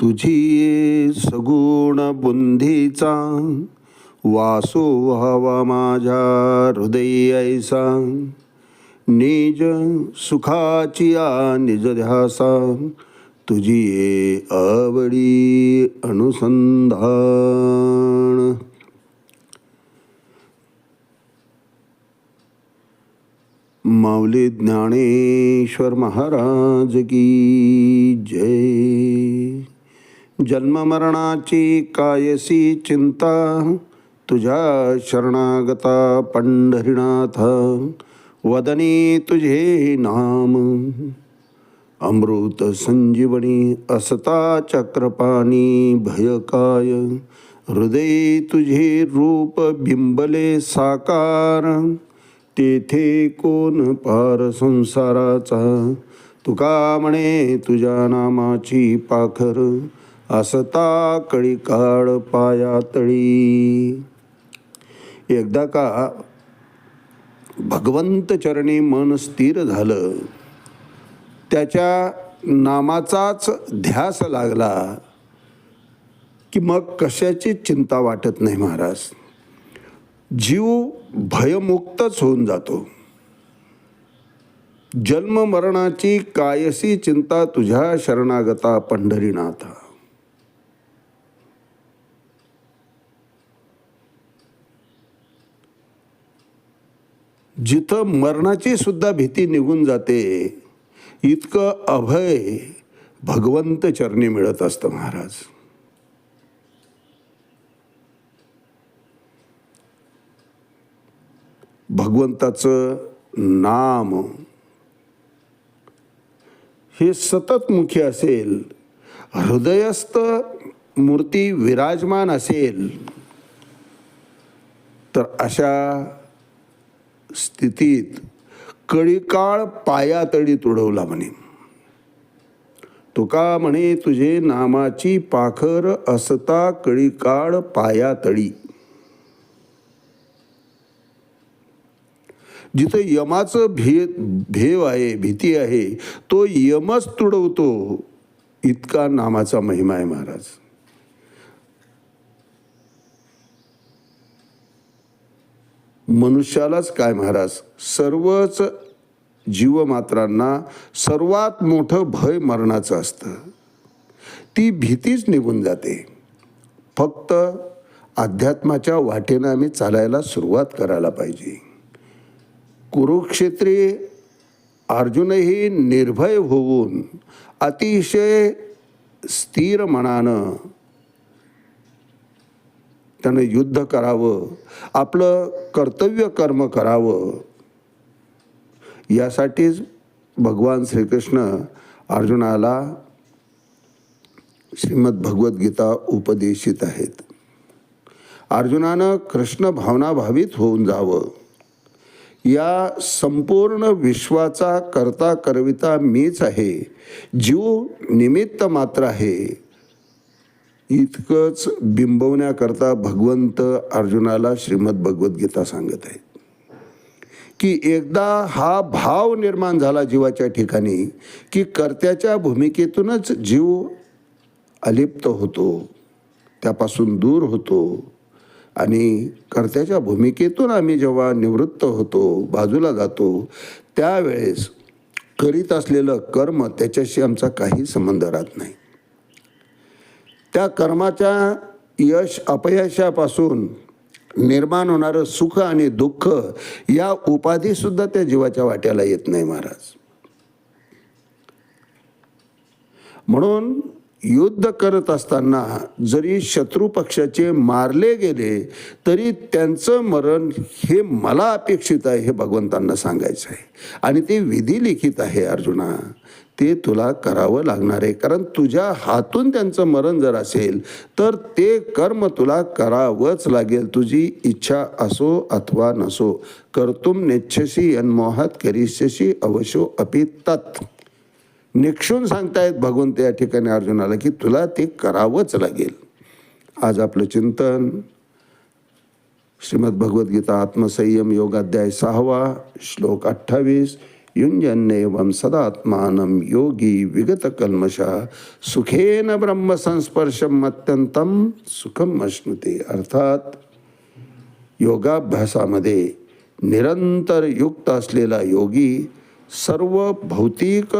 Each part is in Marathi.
तुझी ये सगुण बुंधीचा वासो हवा माझ्या हृदय ऐसा. निज सुखाची निज ध्यासा तुझी ये आवडी अनुसंधान. माऊली ज्ञानेश्वर महाराज की जय. जन्ममरणाची कायसी चिंता तुझ्या शरणागता पंढरीनाथ. वदनी तुझे नाम. अमृत संजीवनी असता चक्रपाणी भयकाय. हृदय तुझे रूप बिंबले साकार. तेथे कोण पार संसाराचा? तुका म्हणे तुझ्या नामाची पाखर. असता कळी काळ पाया तळी एकदा का भगवंत चरणी मन स्थिर झालं त्याच्या नामाचाच ध्यास लागला की मग कशाची चिंता वाटत नाही महाराज. जीव भयमुक्तच होऊन जातो. जन्म मरणाची कायसी चिंता तुझ्या शरणागता पंढरीनाथा. जिथं मरणाची सुद्धा भीती निघून जाते इतकं अभय भगवंत चरणी मिळत असतं महाराज. भगवंताचं नाम हे सतत मुखी असेल हृदयस्थ मूर्ती विराजमान असेल तर अशा स्थितीत कळीकाळ पायातळी तुडवला म्हणे. तुका म्हणे तुझे नामाची पाखर असता कळीकाळ पायातळी जिथं यमाचं भे भेव आहे भीती आहे तो यमच तुडवतो इतका नामाचा महिमा आहे महाराज. मनुष्यालाच काय महाराज? सर्वच जीवमात्रांना सर्वात मोठं भय मरणाचं असतं. ती भीतीच निघून जाते. फक्त अध्यात्माच्या वाटेनं आम्ही चालायला सुरुवात करायला पाहिजे. कुरुक्षेत्री अर्जुनही निर्भय होऊन अतिशय स्थिर मनानं त्यानं युद्ध करावं आपलं कर्तव्य कर्म करावं. यासाठीच भगवान श्रीकृष्ण अर्जुनाला श्रीमद भगवद्गीता उपदेशित आहेत. अर्जुनानं कृष्ण भावनाभावित होऊन जावं. या संपूर्ण विश्वाचा करता करविता मीच आहे. जीव निमित्त मात्र आहे. इतकंच बिंबवण्याकरता भगवंत अर्जुनाला श्रीमद भगवद्गीता सांगत आहेत. की एकदा हा भाव निर्माण झाला जीवाच्या ठिकाणी की कर्त्याच्या भूमिकेतूनच जीव अलिप्त होतो त्यापासून दूर होतो. आणि कर्त्याच्या भूमिकेतून आम्ही जेव्हा निवृत्त होतो बाजूला जातो त्यावेळेस करीत असलेलं कर्म त्याच्याशी आमचा काही संबंध राहत नाही. त्या कर्माच्या यश अपयशापासून निर्माण होणारं सुख आणि दुःख या उपाधीसुद्धा त्या जीवाच्या वाट्याला येत नाही महाराज. म्हणून युद्ध करत असताना जरी शत्रू पक्षाचे मारले गेले तरी त्यांचं मरण हे मला अपेक्षित आहे हे भगवंतांना सांगायचं आहे. आणि ते विधी लिखित आहे अर्जुना. ते तुला करावं लागणार आहे. कारण तुझ्या हातून त्यांचं मरण जर असेल तर ते कर्म तुला करावंच लागेल. तुझी इच्छा असो अथवा नसो. कर्तुम नेच्छसी अनमोहात करिष्यशी अवशो अपि तत्. निक्षून सांगतायत भगवंत या ठिकाणी अर्जुनाला की तुला ते करावंच लागेल. आज आपलं चिंतन श्रीमद भगवद्गीता आत्मसंयम योगाध्याय सहावा श्लोक अठ्ठावीस युञ्जन्नेवं सदात्मानं योगी विगतकल्मषा। सुखेन ब्रह्मसंस्पर्शम अत्यंतम सुखम अश्नुते। अर्थात योगाभ्यासामध्ये निरंतर युक्त असलेला योगी सर्व भौतिक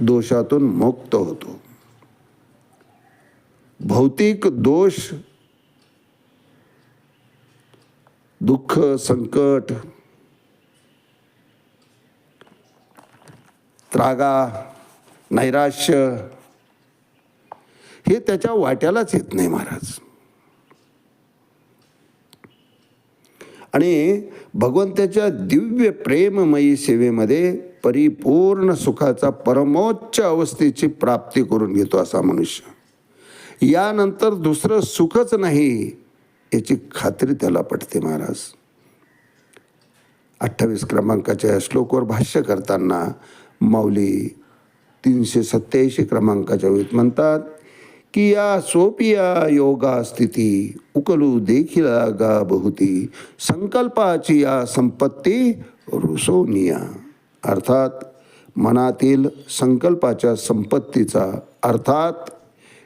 दोषातून मुक्त होतो। भौतिक दोष दुःख संकट त्रागा नैराश्य हे त्याच्या वाट्यालाच येत नाही महाराज. आणि भगवंताच्या दिव्य प्रेममयी सेवेमध्ये परिपूर्ण सुखाचा परमोच्च अवस्थेची प्राप्ती करून घेतो असा मनुष्य. यानंतर दुसरं सुखच नाही याची खात्री त्याला पटते महाराज. अठ्ठावीस क्रमांकाच्या श्लोकवर भाष्य करताना माऊली तीनशे सत्याऐंशी क्रमांकाच्या वेळेत म्हणतात की या सोपिया योगा स्थिती उकलू देखील गा बहुती संकल्पाची या संपत्ती रुसोनिया. अर्थात मनातील संकल्पाच्या संपत्तीचा अर्थात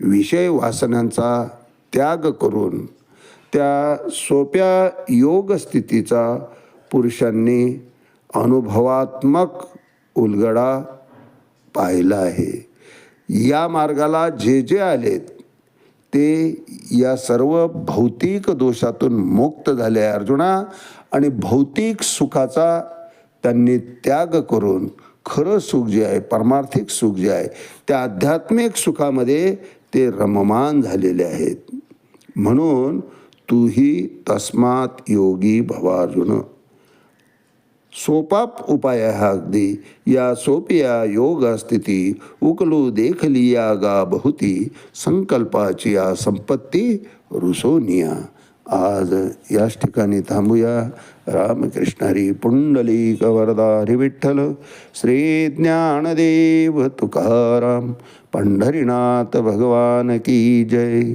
विषय वासनांचा त्याग करून त्या सोप्या योगस्थितीचा पुरुषांनी अनुभवात्मक उलगडा पाहिला आहे. या मार्गाला जे जे आलेत ते या सर्व भौतिक दोषातून मुक्त झाले आहे अर्जुना. आणि भौतिक सुखाचा त्यांनी त्याग करून खरं सुख जे आहे परमार्थिक सुख जे आहे त्या आध्यात्मिक सुखामध्ये ते रममान झालेले आहेत. म्हणून तूही तस्मात योगी भवा सोपाप उपाय हा अगदी या सोपिया योग उकलू उकलू देखलिया गा बहुती संकल्पाची या संपत्ती रुसोनिया। आज याच ठिकाणी थांबूया रामकृष्णारी पुंडलिक कवरदारी विठ्ठल श्री ज्ञानदेव तुकाराम पंढरीनाथ भगवान की जय।